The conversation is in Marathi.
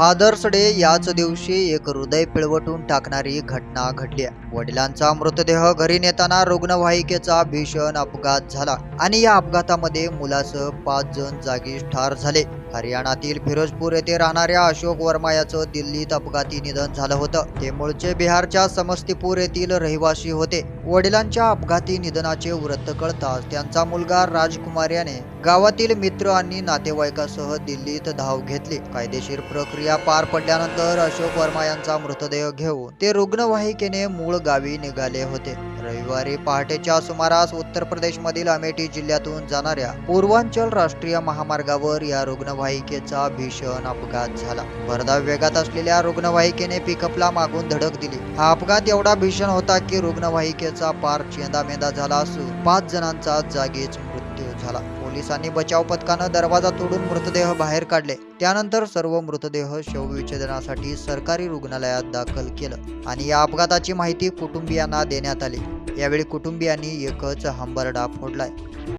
फादर्स डे याच दिवशी एक हृदय पिळवटून टाकणारी घटना घडली आहे. वडिलांचा मृतदेह घरी नेताना रुग्णवाहिकेचा भीषण अपघात झाला आणि या अपघातामध्ये मुलासह पाच जण जागीच ठार झाले. हरियाणातील फिरोजपूर येथे राहणाऱ्या अशोक वर्मा याचं दिल्लीत अपघाती निधन झालं होतं. ते मूळचे बिहारच्या समस्तीपूर येथील रहिवासी होते. वडिलांच्या अपघाती निधनाचे वृत्त कळताच त्यांचा मुलगा राजकुमार याने गावातील मित्र आणि नातेवाईकासह दिल्लीत धाव घेतली. कायदेशीर प्रक्रिया पार पडल्यानंतर अशोक वर्मा यांचा मृतदेह घेऊन ते रुग्णवाहिकेने मूळ गावी निघाले होते. रविवारी पहाटेच्या सुमारास उत्तर प्रदेशमधील अमेठी जिल्ह्यातून जाणाऱ्या पूर्वांचल राष्ट्रीय महामार्गावर या रुग्णवाहिकेचा भीषण अपघात झाला. भरधाव वेगात असलेल्या रुग्णवाहिकेने पिकअपला मागून धडक दिली. हा अपघात एवढा भीषण होता की रुग्णवाहिकेचा पार चेंदामेंदा झाला असून पाच जणांचा जागीच मृत्यू झाला. पोलिसांनी बचाव पथकानं दरवाजा तोडून मृतदेह बाहेर काढले. त्यानंतर सर्व मृतदेह शवविच्छेदनासाठी सरकारी रुग्णालयात दाखल केलं आणि या अपघाताची माहिती कुटुंबियांना देण्यात आली. यावेळी कुटुंबियांनी एकच हंबरडा फोडलाय.